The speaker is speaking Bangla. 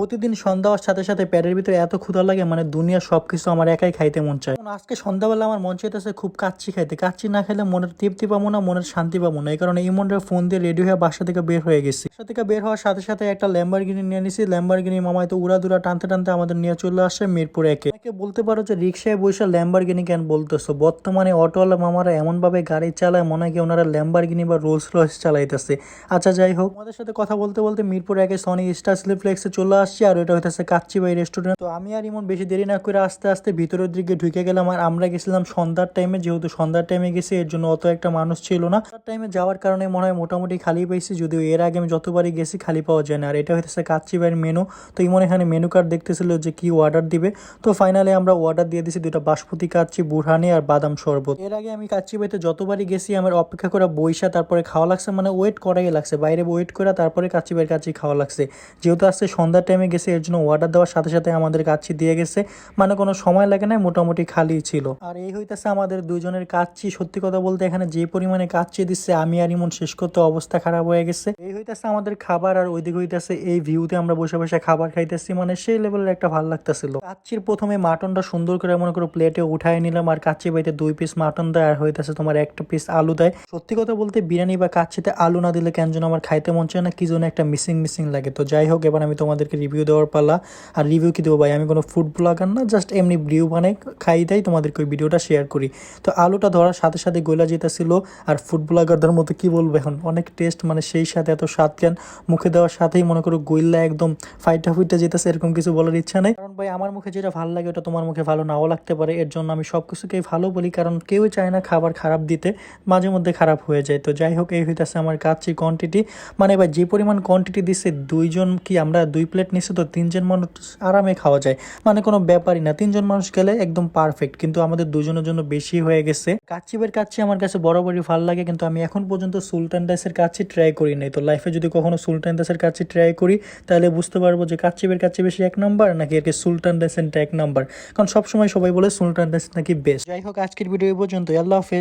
প্রতিদিন সন্ধ্যা হওয়ার সাথে সাথে প্যাটের ভিতরে এত ক্ষুধা লাগে মানে দুনিয়ার সবকিছু আমার একাই খাইতে মন চায়। আজকে সন্ধ্যাবেলা আমার মন চাইতেছে খুব কাচ্চি খাইতে। কাচ্চি না খেলে মনের তৃপ্তি পাবো না, মনের শান্তি পাবো না। এই কারণে মনের ফোন দিয়ে রেডি হয়ে বাসা থেকে বের হয়ে গেছি। বাসা থেকে বের হওয়ার সাথে সাথে একটা ল্যাম্বারগিনি নিয়ে নিছি। ল্যাম্বারগিনি মামায় তো উড়া দুরা টানতে টানতে আমাদের নিয়ে চলে আসে মিরপুর একে। অনেকে বলতে পারো যে রিক্সায় বসে ল্যাম্বারগিনি কেন বলতেছো? বর্তমানে অটোওয়ালা মামারা এমনভাবে গাড়ি চালায় মনে হয় ওনারা ল্যাম্বারগিনি বা রোলস রয়েস চালাইতেছে। আচ্ছা যাই হোক আমাদের সাথে কথা বলতে বলতে মিরপুর একে সনি স্টার স্লিপ্লেক্সে চলে আসছি, আর এটা হইতেছে কাচ্চি বাই রেস্টুরেন্ট তো আমি আর ইমন বেশি দেরি না করে আস্তে আস্তে ভিতরের দিকে ঢুকে গেলাম, আর আমরা গেছিলাম সন্ধ্যার টাইমে যেহেতু সন্ধ্যার টাইমে গেছি, এর জন্য অত একটা মানুষ ছিল না। তার টাইমে যাওয়ার কারণে মনে হয় মোটামুটি খালি পেয়েছি যদিও এর আগে আমি যতবারই গেছি খালি পাওয়া যায় না। আর এটা হইতেছে কাচ্চি বাইয়ের মেনু তো ইমন এখানে মেনু কার্ড দেখতেছিল যে কি অর্ডার দিবে। তো ফাইনালি আমরা অর্ডার দিয়ে দিছি দুইটা বাসপতি কাচ্চি, বুরহানি আর বাদাম শরবত। এর আগে আমি কাচ্চি বাইতে যতবারই গেছি, আমার অপেক্ষা করা বইসা তারপরে খাওয়া লাগছে মানে ওয়েট করাই লাগছে। বাইরে ওয়েট করে তারপরে কাচ্চি বাইয়ের কাচ্চি খাওয়া লাগছে। যেহেতু আজকে সন্ধ্যার টাইমে গেছে, এর জন্য অর্ডার দেওয়ার সাথে সাথে আমাদের কাচ্চি দিয়ে গেছে। মানে কোনো সময় লাগে না মোটামুটি খালি ছিল। আর এই হইতেছে আমাদের দুজনের কাচ্চি। সত্যি কথা বলতে এখানে যে পরিমাণে কাচ্চি দিচ্ছে, আমি আর ইমন শেষ করতে অবস্থা খারাপ হয়ে গেছে। এই হইতেছে আমাদের খাবার, আর ওইদিকে হইতেছে এই ভিউতে আমরা বসে বসে খাবার খাইতেছি মানে সেই লেভেলের একটা ভালো লাগতেছিল। কাচ্চির প্রথমে মাটনটা সুন্দর করে মনে করো প্লেটে উঠায় নিলাম আর কাচ্চি বাইতে দুই পিস মাটন দেয় আর হইতেছে তোমার একটা পিস আলু দেয়। সত্যি কথা বলতে বিরিয়ানি বা কাচ্চিতে আলু না দিলে কেন যেন আমার খাইতে মন চায় না, কি যেন একটা মিসিং মিসিং লাগে। তো যাই হোক, এবার আমি তোমাদেরকে রিভিউ দেওয়ার পালা। আর রিভিউ কি দেবো ভাই? আমি কোনো ফুড ব্লগার না জাস্ট এমনি ভিডিও বানাই, খাই দেয় তোমাদেরকে ওই ভিডিওটা শেয়ার করি। তো আলুটা ধরার সাথে সাথে গোলা যেতেছিল, আর ফুড ব্লগারদের মতো কি বলব এখন? অনেক টেস্ট মানে সেই সাথে এত স্বাদ কেন? মুখে দেওয়ার সাথেই মনে করো গোল্লা একদম ফাইটা ফুইটা যেতেছে, এরকম কিছু বলার ইচ্ছা নেই। কারণ ভাই, আমার মুখে যেটা ভালো লাগে ওটা তোমার মুখে ভালো নাও লাগতে পারে, এর জন্য আমি সব কিছুকেই ভালো বলি, কারণ কেউ চায় না খাবার খারাপ দিতে, মাঝে মধ্যে খারাপ হয়ে যায়। তো যাই হোক, এই হইতেছে আমার কাচ্চি কোয়ান্টিটি মানে ভাই, যে পরিমাণ কোয়ান্টিটি দিচ্ছে দুইজন কি আমরা দুই প্লেট নিচ্ছি তো তিনজন মানুষ আরামে খাওয়া যায়। মানে কোনো ব্যাপারই না, তিনজন মানুষ গেলে একদম পারফেক্ট কিন্তু আমাদের দুজনের জন্য বেশি হয়ে গেছে। কাচ্চিবের কাচ্চি আমার কাছে বরাবরই ভালো লাগে, কিন্তু আমি এখন পর্যন্ত সুলতান দাসের কাচ্চি ট্রাই করি নাই। তো লাইফে যদি কখনো সুলতান দাসের কাচ্চি ট্রাই করি, তাহলে বুঝতে পারব যে কাচ্চিবের কাচ্চি বেশি এক নাম্বার নাকি এর সুলতান দাসেনটা এক নাম্বার কারণ সবসময় সবাই বলে সুলতান নাকি বেস্ট যাই হোক আজকের ভিডিও পর্যন্ত আল্লাহ হাফেজ।